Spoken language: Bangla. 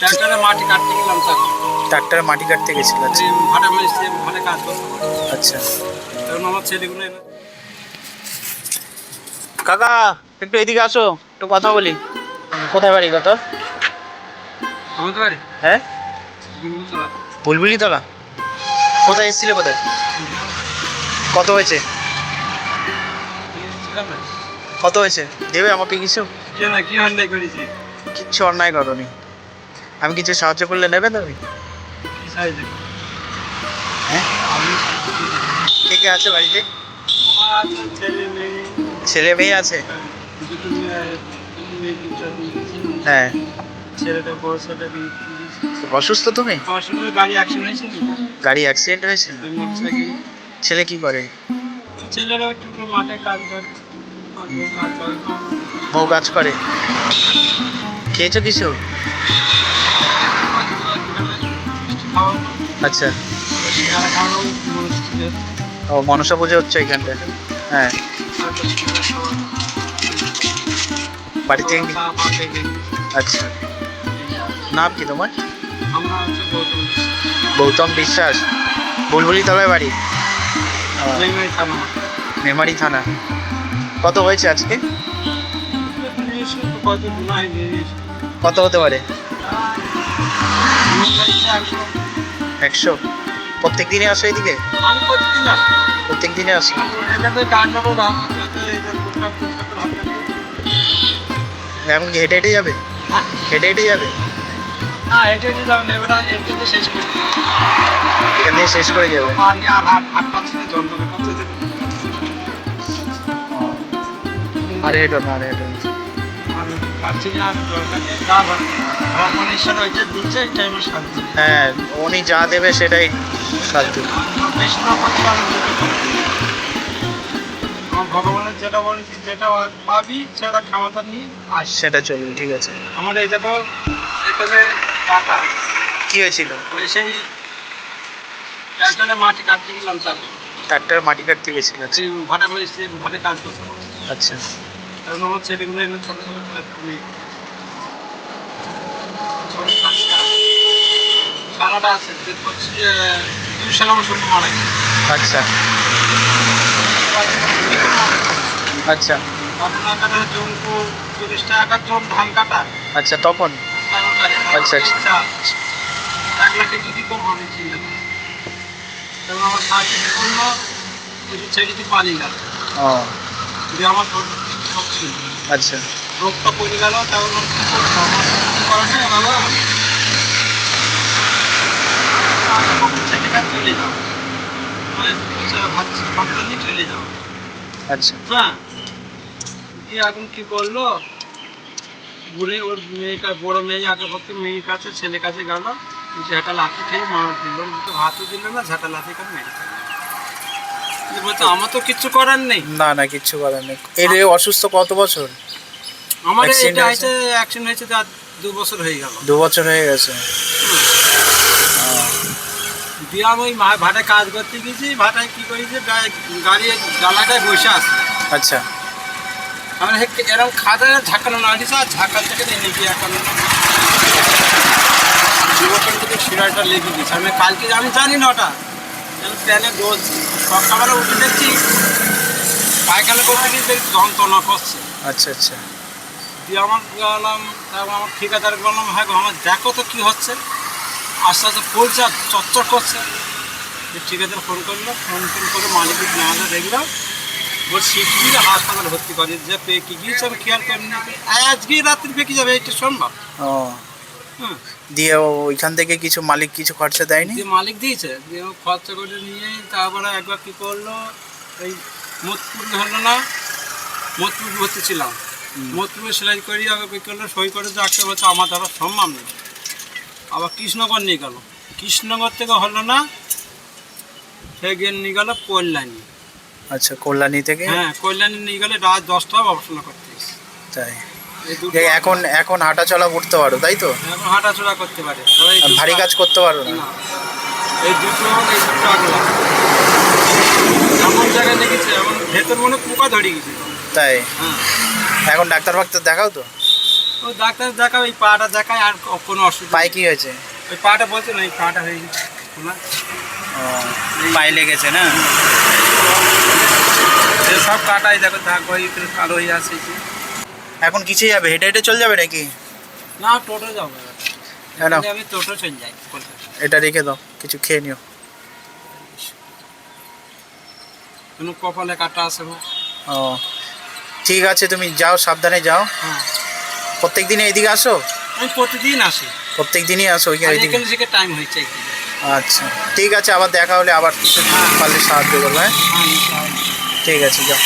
ট্রাক্টরে মাটি কাটতে গেলাম স্যার। ট্রাক্টরে মাটি কাটতে গেছিল আচ্ছা। ভাড়া মিস্ত্রি ঘরে কাজ করতে। আচ্ছা। তখন আমার ছেলেগুলো কাকা একটু এদিকে আসো একটু কথা বলি। কোথায় বাড়ি কত আমাদের বাড়ি? হ্যাঁ? বুলবুলি তলা। কোথায় এসেছিলে কোথায় কত হয়েছে? কত হয়েছে? দেবে আমাকে কিছু? কি অন্যায় করেছি? কিচ্ছু অন্যায় করনি। আমি কিছু সাহায্য করলে নেবে তুমি? হ্যাঁ? কে কে আছে বাড়িতে? ছেলে মেয়ে আছে। হ্যাঁ। অসুস্থ তুমি? গাড়ি অ্যাক্সিডেন্ট হয়েছে? ছেলে কি করে? বউ কাজ করে। খেয়েছো কিছু? আচ্ছা। ও, মনসা পুজো হচ্ছে এখানটা হ্যাঁ। বাড়ি থেকে আচ্ছা। নাম কি তোমার? গৌতম বিশ্বাস। বুলবুলি তলায় বাড়ি? মেমারি থানা। কত হয়েছে আজকে? কত হতে পারে? একশো। প্রত্যেক দিনে আসো এদিকে? প্রত্যেক দিনে আসো। এটাতে না যাতে এটা টুকটাক টুকটাক করে হাতে হাতে- এখন কি হেঁটে হেঁটে যাবে। হেঁটে হেঁটে যাবে? এখান থেকে শেষ করে যাবে। আর হেঁটো না, আরে হেঁটো পাচ্ছি না আমি দরকারে আমার ঈশ্বর ওইটা দিচ্ছে এটাই আমি শান্তি। হ্যাঁ উনি যা দেবে সেটাই শান্তি। আমার ভগবানের যেটা বলেছি যেটা পাবি সেটা ক্ষমতা নিয়ে আস সেটা চলবে ঠিক আছে। আমার এই দেখো এখানে টাকা কি হয়েছিল? ওই সেই একজনে মাটি কাটতে গেলাম তার মাটি কাটতে গেছিল সেই ভাড়া মিস্ত্রি ঘরে কাজ করতে আচ্ছা। তখন আমার ছেলেগুলো এনে ছোটো ছোটো করে তুমি সারাটা আছে আমার সঙ্গে মারা আচ্ছা। আচ্ছা। আপনার কাছে জমকু তিরিশ টাকা ধান কাটা। আচ্ছা তখন আচ্ছা, আচ্ছা। এক লাখে যদি কম আমি চিন্তা করি। তখন আমার সাহায্য করল কিছু ছেড়ে দিতে পারি না। ও। যদি আমার ছিল আচ্ছা। রোগটা পড়ে গেল তখন কি করব করার নেই বাবা আমি ছেলে চলে যাও ভাবতে নিয়ে চলে যাও আচ্ছা। হ্যাঁ। দিয়ে এখন কি করল? ঘুরে ওর মেয়েটা বড় মেয়ে আগে ভর্তি মেয়ের কাছে ছেলে কাছে গেল। ঝাঁটা লাঠি খেয়ে মার দিল তো হাতও দিল না ঝাঁটা লাঠি করে মেরে আমার তো কিচ্ছু করার নেই। না না কিচ্ছু করার নেই। এর অসুস্থ কত বছর? আমার এটা হয়েছে? অ্যাক্সিডেন্ট হয়েছে তার দু বছর হয়ে গেল। দু বছর হয়ে গেছে। দিয়ে আমি ওই ভাটায় কাজ করতে গেছি ভাটায় কি করেছি গাড়ি ডালাটায় বসে আছে। আচ্ছা। আমি হেক- এরকম খাদা ঝাঁকানো না দিছে আর ঝাঁকাল থেকে নেমে গিয়ে এখন। যুবকের থেকে শিরাটা লেগে গেছে। আমি কালকে আমি জানি না ওটা। প্যানে ডোজ সকালবেলা উঠে দেখছি পায়খানা করতে গিয়ে দেখছি যন্ত্রণা করছে। আচ্ছা আচ্ছা। দিয়ে আমার গেলাম তারপর আমার ঠিকাদার বললাম হ্যাঁ আমার দেখো তো কী হচ্ছে। আস্তে আস্তে পড়ছে আর চচ্চর করছে। ঠিকাদার ফোন করল ফোন ফোন করে মালিকের নেওয়াটা দেখলাম। ওর শিগগিরি হাসপাতালে ভর্তি করে যে পেকে গিয়েছে আমি খেয়াল করিনি। আজকেই রাত্রি পেকে যাবে এটা সম্ভব। ও। দিয়ে ওইখান থেকে কিছু মালিক কিছু খরচা দেয়নি? দিয়ে মালিক দিয়েছে দিয়ে ও খরচা করে নিয়ে তারপরে একবার কী করল এই মোতপুর হলো না মোতপুর ভর্তি ছিলাম। হুম। মোতপুরে সেলাই করি আবার কী করল সই করে ডাক্তার বলছে আমার দ্বারা সম্ভব নেই। আবার কৃষ্ণগর নিয়ে গেল। কৃষ্ণগর থেকে হলো না সে গিয়ে নিয়ে গেলো কল্যাণী। আচ্ছা কল্যাণী থেকে? হ্যাঁ কল্যাণী নিয়ে গেলে রাত দশটা অপারেশন করতে। তাই। যে এখন এখন হাঁটা চলা করতে পারো তাই তো? এখন হাঁটাচলা করতে পারে ভারী কাজ করতে পারো না। এই দুটো এই দুটো আগলা এমন জায়গায় লেগেছে এমন ভেতর মনে পোকা ধরে গেছে। তাই? হ্যাঁ। এখন ডাক্তার ফাক্তার দেখাও তো। ওই ডাক্তার দেখাও এই পাটা দেখায় আর কোনো অসুবিধা পায়ে কি হয়েছে? ওই পাটা বলছে না এই পাটা হয়ে গেছে ও পায়ে লেগেছে না? সব কাটাই দেখো দাগ হয়ে কালো হয়ে যে। এখন কিসে যাবে? হেঁটে হেঁটে চলে যাবে নাকি? না টোটো যাব। হ্যাঁ আমি টোটো চলে যাই এটা রেখে দাও কিছু খেয়ে নিও। কোনো কপালে কাটা আছে। ও ঠিক আছে তুমি যাও সাবধানে যাও। হ্যাঁ। প্রত্যেক দিনে এইদিকে আসো? আমি প্রতিদিন আসি। প্রত্যেক দিনই আসো ওইখানে টাইম হয়েছে আচ্ছা ঠিক আছে আবার দেখা হলে আবার কিছু হ্যাঁ। পারলে সাহায্য করব হ্যাঁ? হ্যাঁ ঠিক আছে যাও।